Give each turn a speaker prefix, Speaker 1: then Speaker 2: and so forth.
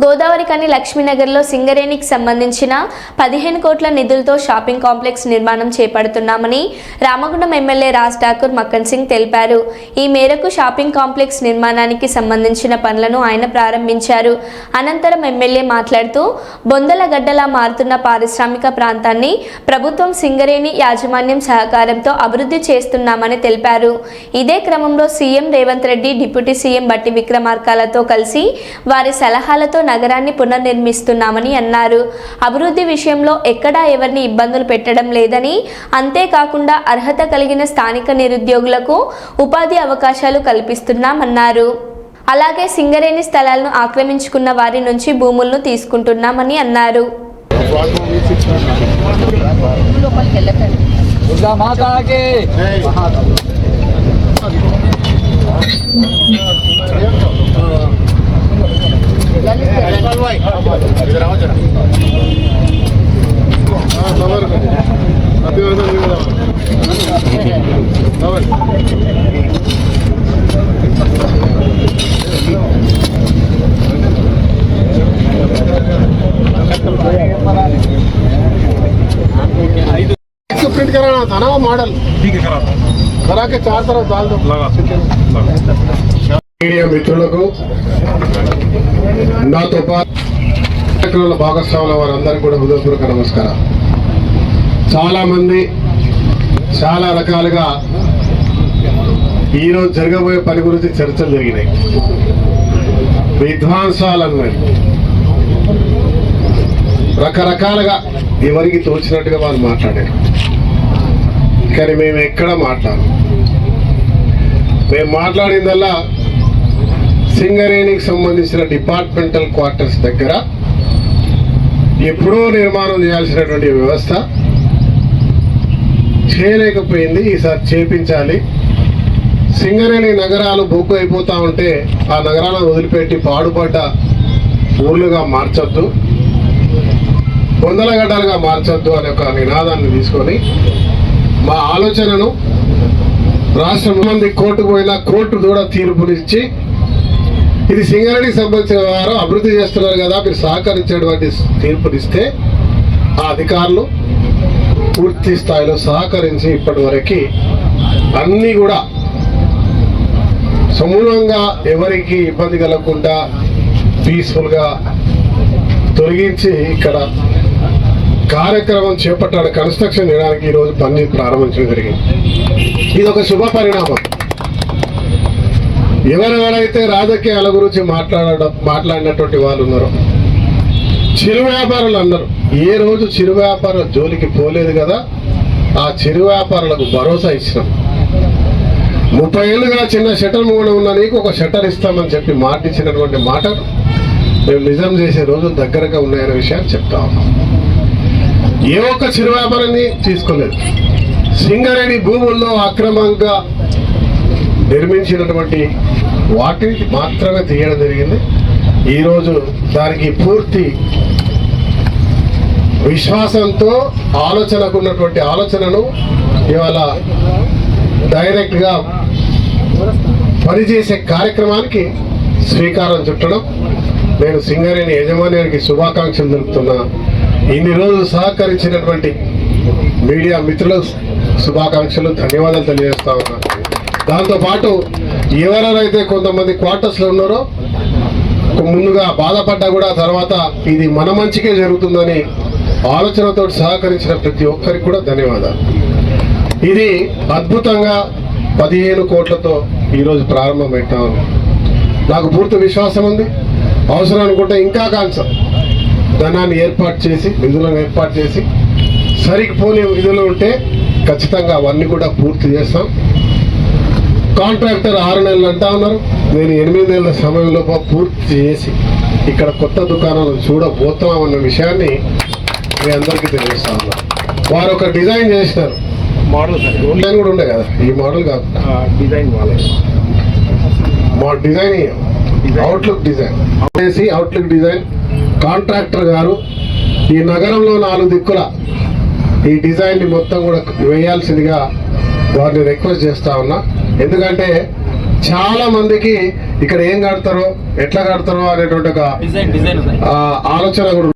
Speaker 1: గోదావరి కని లక్ష్మీనగర్లో సింగరేణికి సంబంధించిన పదిహేను కోట్ల నిధులతో షాపింగ్ కాంప్లెక్స్ నిర్మాణం చేపడుతున్నామని రామగుండం ఎమ్మెల్యే రాజ్ ఠాకూర్ మక్కన్ సింగ్ తెలిపారు. ఈ మేరకు షాపింగ్ కాంప్లెక్స్ నిర్మాణానికి సంబంధించిన పనులను ఆయన ప్రారంభించారు. అనంతరం ఎమ్మెల్యే మాట్లాడుతూ బొందలగడ్డలా మారుతున్న పారిశ్రామిక ప్రాంతాన్ని ప్రభుత్వం సింగరేణి యాజమాన్యం సహకారంతో అభివృద్ధి చేస్తున్నామని తెలిపారు. ఇదే క్రమంలో CM Revanth Reddy deputy CM Bhatti విక్రమార్కాలతో కలిసి వారి సలహాలతో నగరాన్ని పునర్నిర్మిస్తున్నామని అన్నారు. అభివృద్ధి విషయంలో ఎక్కడా ఎవరిని ఇబ్బందులు పెట్టడం లేదని అంతేకాకుండా అర్హత కలిగిన స్థానిక నిరుద్యోగులకు ఉపాధి అవకాశాలు కల్పిస్తున్నామన్నారు. అలాగే సింగరేణి స్థలాలను ఆక్రమించుకున్న వారి నుంచి భూములను తీసుకుంటున్నామని అన్నారు.
Speaker 2: भाई इधर आओ
Speaker 3: जरा हां खबर अभी और नहीं मिला खबर प्रिंट कराना था ना वो मॉडल
Speaker 4: ठीक है करा
Speaker 3: करा के चार तरफ डाल दो
Speaker 4: लगा मीडिया
Speaker 3: मित्रों को నాతో పాటు కార్యక్రమంలో భాగస్వాముల వారందరికీ కూడా హృదయపూర్వక నమస్కారం చాలా మంది చాలా రకాలుగా ఈరోజు జరగబోయే పని గురించి చర్చలు జరిగినాయి. విధ్వంసాలు అన్నాయి రకరకాలుగా ఎవరికి తోచినట్టుగా వాళ్ళు మాట్లాడారు. కానీ మేము ఎక్కడ మాట్లాడము. మేము మాట్లాడిందల్లా సింగరేణికి సంబంధించిన డిపార్ట్మెంటల్ క్వార్టర్స్ దగ్గర ఎప్పుడో నిర్మాణం చేయాల్సినటువంటి వ్యవస్థ చేయలేకపోయింది. ఈసారి చేపించాలి. సింగరేణి నగరాలు బొగ్గు అయిపోతూ ఉంటే ఆ నగరాలను వదిలిపెట్టి పాడుపడ్డ ఊర్లుగా మార్చొద్దు. గడ్డలుగా మార్చొద్దు అనే ఒక నినాదాన్ని తీసుకొని మా ఆలోచనను రాష్ట్రం మంది కోర్టుకు పోయినా కోర్టు కూడా తీర్పునిచ్చి ఇది సింగారెడ్డికి సంబంధించిన వారు అభివృద్ధి చేస్తున్నారు కదా మీరు సహకరించేటువంటి తీర్పునిస్తే ఆ అధికారులు పూర్తి స్థాయిలో సహకరించి ఇప్పటి వరకు అన్నీ కూడా సమూలంగా ఎవరికి ఇబ్బంది కలగకుండా పీస్ఫుల్గా తొలగించి ఇక్కడ కార్యక్రమం చేపట్టాడు కన్స్ట్రక్షన్ చేయడానికి ఈరోజు పని ప్రారంభించడం జరిగింది. ఇది ఒక శుభ పరిణామం. ఎవరెవరైతే రాజకీయాల గురించి మాట్లాడడం మాట్లాడినటువంటి వాళ్ళు ఉన్నారో చిరు వ్యాపారులు అన్నారు ఏ రోజు చిరు వ్యాపారుల జోలికి పోలేదు కదా ఆ చిరు వ్యాపారులకు భరోసా ఇచ్చినాం. ముప్పై ఏళ్ళుగా చిన్న షటర్ మూడ ఉన్న నీకు ఒక షట్టర్ ఇస్తామని చెప్పి మాట ఇచ్చినటువంటి మాట మేము నిజం చేసే రోజులు దగ్గరగా ఉన్నాయనే విషయాన్ని చెప్తా ఉన్నాం. ఏ ఒక్క చిరు వ్యాపారాన్ని తీసుకోలేదు. సింగరేణి భూముల్లో అక్రమంగా నిర్మించినటువంటి వాటిని మాత్రమే తీయడం జరిగింది. ఈరోజు దానికి పూర్తి విశ్వాసంతో ఆలోచనకు ఉన్నటువంటి ఆలోచనను ఇవాళ డైరెక్ట్గా పనిచేసే కార్యక్రమానికి శ్రీకారం చుట్టడం. నేను సింగరేణి యజమానికి శుభాకాంక్షలు తెలుపుతున్నా. ఇన్ని రోజులు సహకరించినటువంటి మీడియా మిత్రులకు శుభాకాంక్షలు ధన్యవాదాలు తెలియజేస్తా ఉన్నాను దాంతోపాటు ఎవరెవరైతే కొంతమంది క్వార్టర్స్లో ఉన్నారో ముందుగా బాధపడ్డా కూడా తర్వాత ఇది మన మంచికే జరుగుతుందని ఆలోచనతో సహకరించిన ప్రతి ఒక్కరికి కూడా ధన్యవాదాలు. ఇది అద్భుతంగా పదిహేను కోట్లతో ఈరోజు ప్రారంభం నాకు పూర్తి విశ్వాసం ఉంది. అవసరం అనుకుంటే ఇంకా కాన్సర్ ధనాన్ని ఏర్పాటు చేసి నిధులను ఏర్పాటు చేసి సరికి పోని విధులు ఉంటే ఖచ్చితంగా అవన్నీ కూడా పూర్తి చేస్తాం. కాంట్రాక్టర్ ఆరు నెలలు అంటా ఉన్నారు. నేను ఎనిమిది నెలల సమయంలో పూర్తి చేసి ఇక్కడ కొత్త దుకాణాలు చూడబోతామన్న విషయాన్ని మీ అందరికీ తెలియజేస్తా ఉన్నా. వారు ఒక డిజైన్ చేసినారు.
Speaker 4: మోడల్
Speaker 3: డిజైన్ కూడా ఉండే కదా? ఈ మోడల్ కాదు.
Speaker 4: డిజైన్
Speaker 3: మా డిజైన్ అవుట్లుక్ డిజైన్. చేసి అవుట్లుక్ డిజైన్. కాంట్రాక్టర్ గారు ఈ నగరంలో నాలుగు దిక్కుల ఈ డిజైన్ని మొత్తం కూడా వేయాల్సిందిగా వారిని రిక్వెస్ట్ చేస్తా ఉన్నా. ఎందుకంటే చాలా మందికి ఇక్కడ ఏం కడతారో ఎట్లా కడతారో అనేటువంటి ఒక ఆలోచన కూడా